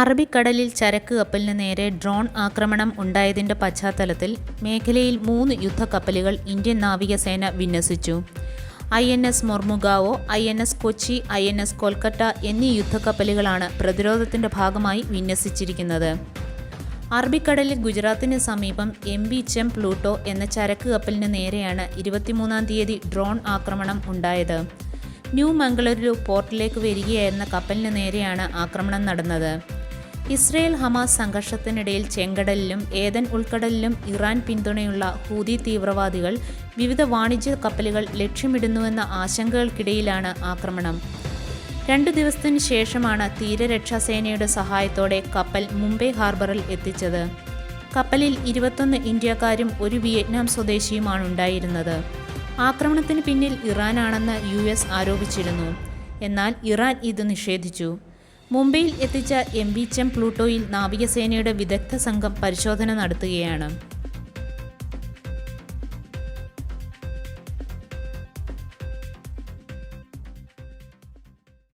അറബിക്കടലിൽ ചരക്ക് കപ്പലിന് നേരെ ഡ്രോൺ ആക്രമണം ഉണ്ടായതിന്റെ പശ്ചാത്തലത്തിൽ മേഖലയിൽ മൂന്ന് യുദ്ധക്കപ്പലുകൾ ഇന്ത്യൻ നാവികസേന വിന്യസിച്ചു. I N S Mormugao I N S Kochi I N S Kolkata എന്നീ യുദ്ധക്കപ്പലുകളാണ് പ്രതിരോധത്തിന്റെ ഭാഗമായി വിന്യസിച്ചിരിക്കുന്നത്. അറബിക്കടലിൽ ഗുജറാത്തിന് സമീപം എം ബി ചെം പ്ലൂട്ടോ എന്ന ചരക്ക് കപ്പലിന് നേരെയാണ് ഇരുപത്തിമൂന്നാം തീയതി ഡ്രോൺ ആക്രമണം ഉണ്ടായത്. ന്യൂ മംഗളൂരു പോർട്ടിലേക്ക് വരികയായിരുന്ന കപ്പലിന് നേരെയാണ് ആക്രമണം നടന്നത്. ഇസ്രയേൽ ഹമാസ് സംഘർഷത്തിനിടയിൽ ചെങ്കടലിലും ഏതൻ ഉൾക്കടലിലും ഇറാൻ പിന്തുണയുള്ള ഹൂതി തീവ്രവാദികൾ വിവിധ വാണിജ്യ കപ്പലുകൾ ലക്ഷ്യമിടുന്നുവെന്ന ആശങ്കകൾക്കിടയിലാണ് ആക്രമണം. രണ്ടു ദിവസത്തിനു ശേഷമാണ് തീരരക്ഷാസേനയുടെ സഹായത്തോടെ കപ്പൽ മുംബൈ ഹാർബറിൽ എത്തിച്ചത്. കപ്പലിൽ ഇരുപത്തൊന്ന് ഇന്ത്യക്കാരും ഒരു വിയറ്റ്നാം സ്വദേശിയുമാണ് ഉണ്ടായിരുന്നത്. ആക്രമണത്തിന് പിന്നിൽ ഇറാനാണെന്ന് യു ആരോപിച്ചിരുന്നു. എന്നാൽ ഇറാൻ ഇത് നിഷേധിച്ചു. മുംബൈയിൽ എത്തിച്ച എം ബി ചെം പ്ലൂട്ടോയിൽ നാവികസേനയുടെ വിദഗ്ധ സംഘം പരിശോധന നടത്തുകയാണ്.